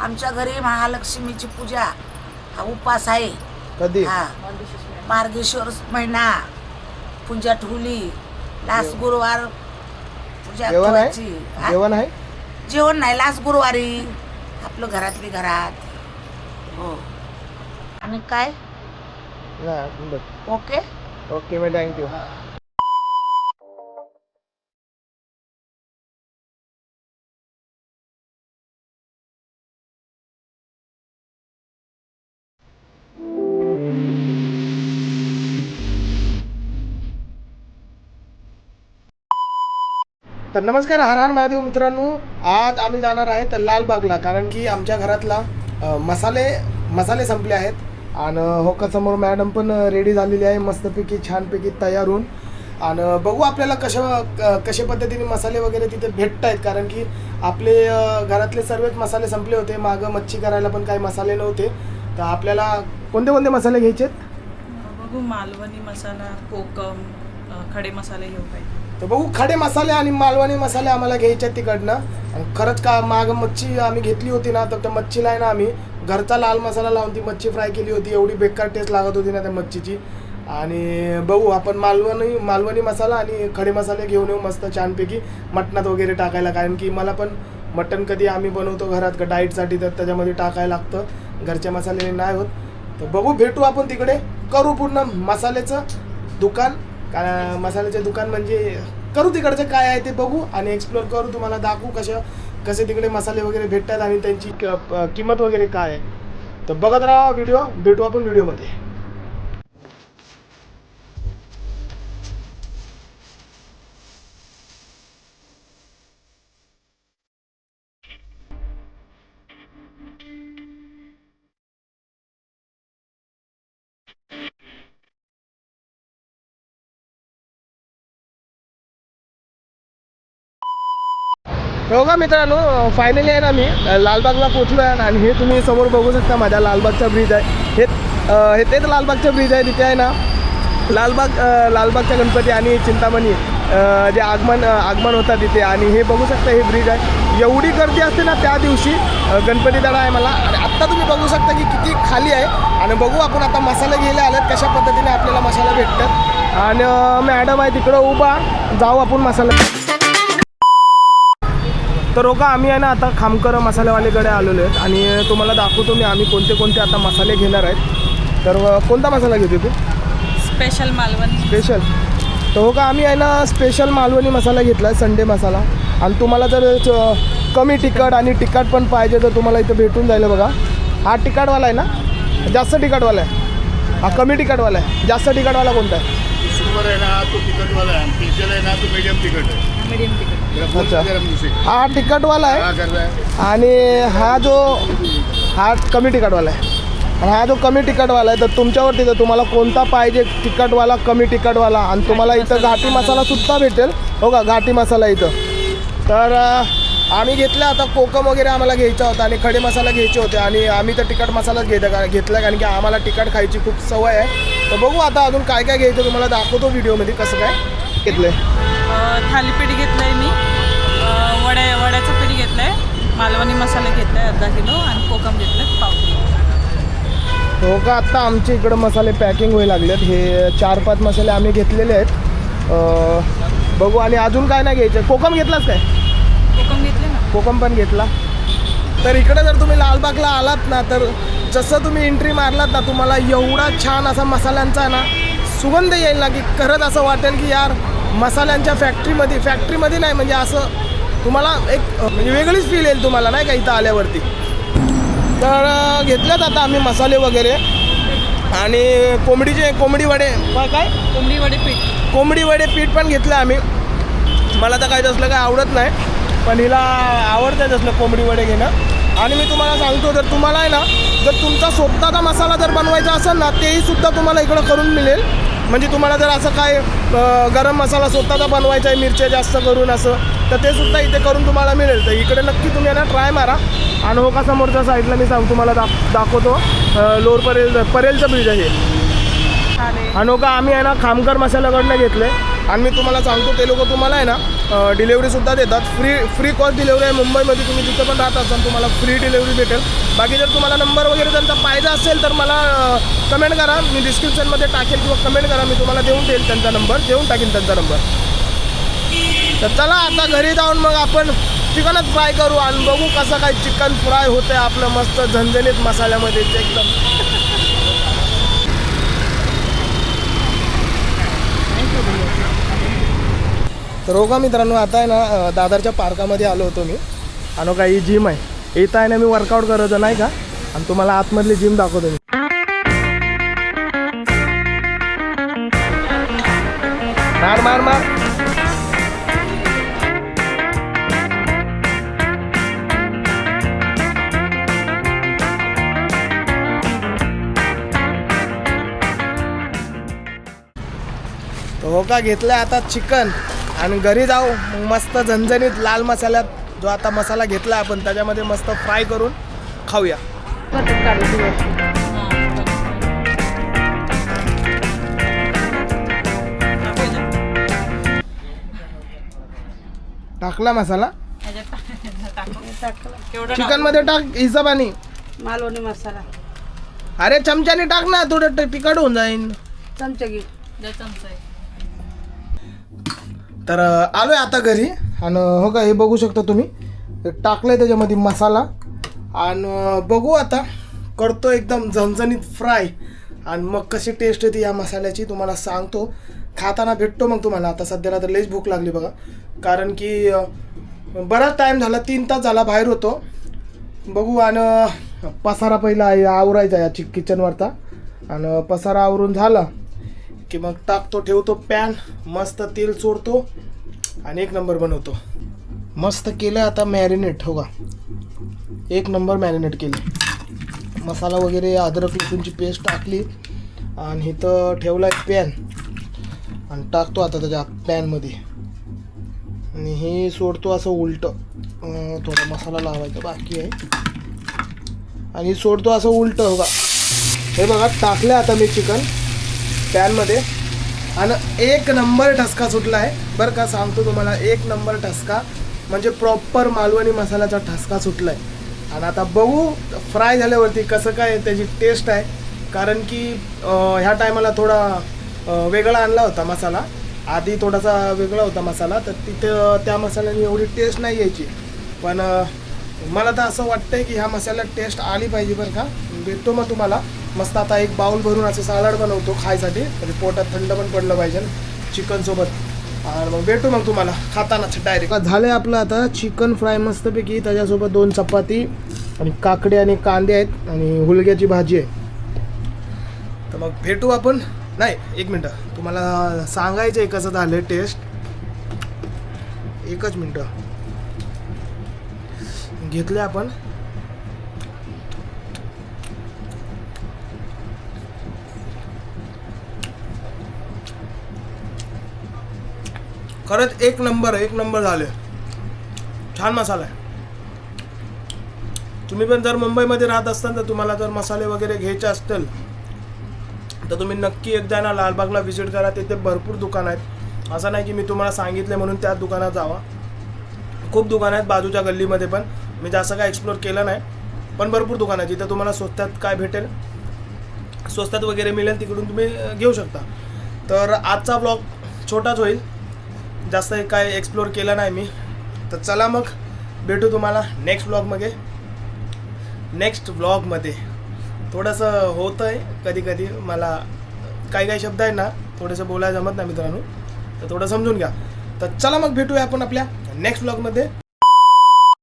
आमच्या घरी महालक्ष्मीची पूजा. हा उपास आहे. कधी? हा. मार्गेश्वर महिना. पूजा ठेवली. लास्ट गुरुवार पूजा जेवण ठेवायची. आहे हा? जेवण आहे? जेवण नाही लास्ट गुरुवारी. आपलं घरातली घरात. हो. आणि काय? नाही, बस. Okay? Okay ma'am thank you तर नमस्कार हर हर महादेव मित्रांनो. आज आम्ही जाणार आहेत लालबागला कारण की आमच्या घरातला मसाले मसाले संपले आहेत. आणि हो का समोर मॅडम पण रेडी झालेली आहे मस्तपैकी छानपैकी तयार होऊन आणि बघू आपल्याला कशा क- कशा पद्धतीने मसाले वगैरे तिथे भेटत आहेत कारण की आपले घरातले सर्वच मसाले संपले होते. मागं मच्छी करायला पण काही मसाले नव्हते. तर आपल्याला कोणते कोणते मसाले घ्यायचे आहेत बघू मालवणी मसाला कोकम खडे मसाले घेऊ काही तर बघू खडे मसाले आणि मालवणी मसाले आम्हाला घ्यायचे आहेत तिकडनं. आणि खरंच का माग मच्छी आम्ही घेतली होती ना तर त्या मच्छीला आहे ना आम्ही घरचा लाल मसाला लावून ती मच्छी फ्राय केली होती. एवढी बेकार टेस्ट लागत होती ना त्या मच्छीची. आणि बघू आपण मालवणी मालवणी मसाला आणि खडे मसाले घेऊन येऊ मस्त छानपैकी मटणात वगैरे टाकायला. कारण की मला पण मटण कधी आम्ही बनवतो घरात का डाईटसाठी तर त्याच्यामध्ये टाकायला लागतं. घरच्या मसाल्याने नाही होत. तर बघू भेटू आपण तिकडे. करू पूर्ण मसाल्याचं दुकान. कारण मसाल्याचे दुकान म्हणजे करू तिकडचं काय आहे ते बघू आणि एक्सप्लोर करू. तुम्हाला दाखवू कशा कसे तिकडे मसाले वगैरे भेटतात आणि त्यांची क- किंमत वगैरे काय आहे. तर बघत राहा व्हिडिओ भेटू आपण व्हिडिओमध्ये हो का मित्रांनो? फायनली आहे ना मी. लालबागला पोचलो आहे आणि हे तुम्ही समोर बघू शकता माझ्या लालबागचा ब्रिज आहे. हे हे तेच लालबागचा ब्रिज आहे. तिथे आहे ना लालबाग लालबागचा गणपती आणि चिंतामणी जे आगमन आगमन होतं तिथे. आणि हे बघू शकता हे ब्रिज आहे. एवढी गर्दी असते ना त्या दिवशी गणपती दडा आहे मला. आणि आत्ता तुम्ही बघू शकता की किती खाली आहे. आणि बघू आपण आता मसाले घ्यायला आलेत कशा पद्धतीने आपल्याला मसाला भेटतात. आणि मॅडम आहे तिकडं उभा. जाऊ आपण मसाला. तर हो का आम्ही आहे ना आता खामकर मसालेवालेकडे आलेलो आहेत आणि तुम्हाला दाखवतो मी आम्ही कोणते कोणते आता मसाले घेणार आहेत. तर कोणता मसाला घेतो तू? स्पेशल मालवणी. स्पेशल. तर हो का आम्ही आहे ना स्पेशल मालवणी मसाला घेतला आहे संडे मसाला. आणि तुम्हाला जर कमी तिखट आणि तिखट पण पाहिजे तर तुम्हाला इथं भेटून जाईल बघा. हा तिखटवाला आहे ना? जास्त तिखटवाला आहे. हा कमी तिखटवाला आहे. जास्त तिखटवाला कोणता आहे? आहे ना तो तिखटवाला आहे. स्पेशल आहे ना तो मीडियम तिखट आहे. मीडियम तिखट. अच्छा. हा तिखटवाला आहे. हा आणि हा जो हा कमी तिखटवाला आहे. आणि हा जो कमी तिखटवाला आहे तर तुमच्यावरती तर तुम्हाला कोणता पाहिजे तिखटवाला कमी तिखटवाला? आणि तुम्हाला इथं घाटी मसाला सुद्धा भेटेल. हो का घाटी मसाला इथं. तर अं, आम्ही घेतला आता कोकम वगैरे आम्हाला घ्यायचा होता आणि खडे मसाला घ्यायचे होते आणि आम्ही तर तिखट मसालाच घेत घेतला कारण की आम्हाला तिखट खायची खूप सवय आहे. तर बघू आता अजून काय काय घ्यायचं तुम्हाला दाखवतो व्हिडिओमध्ये कसं काय. घेतलं अ, थालीपीठ घेतलं आहे मी वड्या वड्याचं पीठ घेतलं आहे मालवणी मसाले घेतले आहे अर्धा किलो आणि कोकम घेतलं पाव किलो. हो का आत्ता आमच्या इकडं मसाले पॅकिंग व्हायला लागलेत. हे चार पाच मसाले आम्ही घेतलेले आहेत. बघू आणि अजून काय नाही घ्यायचं. कोकम घेतलाच काय? कोकम कोकम पण घेतला. तर इकडे जर तुम्ही लालबागला आलात ना तर जसं तुम्ही एंट्री मारलात ना तुम्हाला एवढा छान असा मसाल्यांचा ना सुगंध येईल ना की खरंच असं वाटेल की यार मसाल्यांच्या फॅक्टरीमध्ये फॅक्टरीमध्ये नाही म्हणजे असं तुम्हाला एक म्हणजे वेगळीच फील येईल तुम्हाला नाही का इथं आल्यावरती. तर घेतल्यात आता आम्ही मसाले वगैरे. आणि कोंबडीचे कोंबडी वडे. काय काय? कोंबडी वडे पीठ. कोंबडी वडे पीठ पण घेतलं आम्ही. मला तर काही तसलं काय आवडत नाही. पण हिला आवडतं तसलं कोंबडी वडे घेणं. आणि मी तुम्हाला सांगतो जर तुम्हाला आहे ना जर तुमचा स्वतःचा मसाला जर बनवायचा असेल ना तेही सुद्धा तुम्हाला इकडं करून मिळेल. म्हणजे तुम्हाला जर असं काय गरम मसाला स्वतःचा बनवायचा आहे मिरच्या जास्त करून असं तर ते सुद्धा इथे करून तुम्हाला मिळेल. तर इकडे नक्की तुम्ही आहे ना ट्राय मारा. आणि हो का समोरच्या साईडला मी सांग तुम्हाला दाख दाखवतो. लोअर परेल परेलचं ब्रिज आहे. आणि का आम्ही आहे ना खामकर मसाल्याकडनं घेतले आणि मी तुम्हाला सांगतो ते लोक तुम्हाला आहे ना डिलेवरीसुद्धा देतात. फ्री फ्री कॉस्ट डिलेवरी आहे मुंबईमध्ये तुम्ही जिथं पण राहत असाल तुम्हाला फ्री डिलेवरी भेटेल. बाकी जर तुम्हाला नंबर वगैरे त्यांचा पाहिजे असेल तर मला कमेंट करा. मी डिस्क्रिप्शनमध्ये टाकेल किंवा कमेंट करा. मी तुम्हाला देऊन देईल त्यांचा नंबर देऊन टाकेन त्यांचा नंबर तर चला आता घरी जाऊन मग आपण चिकनच फ्राय करू आणि बघू कसं काय चिकन फ्राय होतं आपलं मस्त झणझणीत मसाल्यामध्ये. एकदम. तर हो का मित्रांनो आता आहे ना दादरच्या पार्कामध्ये आलो होतो मी. आणि का ही जिम आहे. इथं आहे ना मी वर्कआउट करत होतो नाही का? आणि तुम्हाला आतमधली जिम दाखवतो मी. मार मार मार. हो का घेतलं आता चिकन. आणि घरी जाऊ. मग मस्त झणझणीत लाल मसाल्यात जो आता मसाला घेतला आपण त्याच्यामध्ये मस्त फ्राय करून खाऊया. टाकला मसाला? चिकनमध्ये टाक हिशोबाने मालवणी मसाला. अरे चमच्याने टाक ना थोडं तिखट होऊन जाईन. चमचा घे. तर आलो आहे आता घरी. आणि हो का हे बघू शकता तुम्ही. टाकलं आहे त्याच्यामध्ये मसाला. आणि बघू आता. करतो एकदम झणझणीत फ्राय आणि मग कशी टेस्ट येते या मसाल्याची तुम्हाला सांगतो. खाताना भेटतो मग तुम्हाला. आता सध्याला तर लईच भूक लागली बघा. कारण की बराच टाईम झाला तीन तास झाला बाहेर होतो. बघू आणि पसारा पहिला आवरायचा या चिक किचनवरचा आणि पसारा आवरून झाला. की मग टाकतो ठेवतो पॅन मस्त तेल चोरतो आणि एक नंबर बनवतो. मस्त केलं आता मॅरिनेट हो का? एक नंबर मॅरिनेट केलं मसाला वगैरे अद्रक लसूणची पेस्ट टाकली आणि इथं ठेवला एक पॅन आणि टाकतो आता त्याच्या पॅनमध्ये आणि हे सोडतो असं उलटं. थोडा मसाला लावायचा बाकी आहे. आणि सोडतो असं उलटं हो का? हे बघा टाकलं आता मी चिकन. पॅनमध्ये. आणि एक नंबर ठसका सुटला आहे. बरं का सांगतो तुम्हाला एक नंबर ठसका म्हणजे प्रॉपर मालवणी मसाल्याचा ठसका सुटला आहे आणि आता बघू फ्राय झाल्यावरती कसं काय त्याची टेस्ट आहे. कारण की ह्या टायमाला थोडा वेगळा आणला होता मसाला. आधी थोडासा वेगळा होता मसाला तर तिथं त्या मसाल्याने एवढी टेस्ट नाही यायची. पण मला तर असं वाटतंय की ह्या मसाल्यात टेस्ट आली पाहिजे बरं का. भेटतो मग तुम्हाला. मस्त आता एक बाउल भरून असं सॅलड बनवतो खायसाठी. म्हणजे पोटात थंड पण पडलं पाहिजे चिकन सोबत. आणि मग भेटू मग तुम्हाला. खाताना डायरेक्ट झालं आपलं आता चिकन फ्राय मस्तपैकी. त्याच्यासोबत दोन चपाती आणि काकडे आणि कांदे आहेत आणि हुलग्याची भाजी आहे. तर मग भेटू आपण. नाही एक मिनटं. तुम्हाला सांगायचं आहे कसं झालं टेस्ट एकच मिनटं. घेतले आपण. खरंच एक नंबर एक नंबर झाले. छान मसाला आहे. तुम्ही पण जर मुंबईमध्ये राहत असताल तर तुम्हाला जर मसाले वगैरे घ्यायचे असतील तर तुम्ही नक्की एकदा ना लालबागला व्हिजिट करा. तिथे भरपूर दुकान आहेत. असं नाही की मी तुम्हाला सांगितले म्हणून त्या दुकानात जावा. खूप दुकानं आहेत बाजूच्या गल्लीमध्ये पण. मी जास्त काय एक्सप्लोर केलं नाही. पण भरपूर दुकानं आहेत. जिथे तुम्हाला स्वस्तात काय भेटेल स्वस्तात वगैरे मिळेल तिकडून तुम्ही घेऊ शकता. तर आजचा ब्लॉग छोटाच होईल. जास्त काय एक्सप्लोर केलं नाही मी. तर चला मग भेटू तुम्हाला नेक्स्ट व्लॉगमध्ये नेक्स्ट व्लॉगमध्ये थोडंसं होतं आहे कधी कधी मला काही काही शब्द आहे ना थोडंसं बोलायला जमत नाही मित्रांनो. तर थोडं समजून घ्या. तर चला मग भेटूया आपण आपल्या नेक्स्ट व्लॉगमध्ये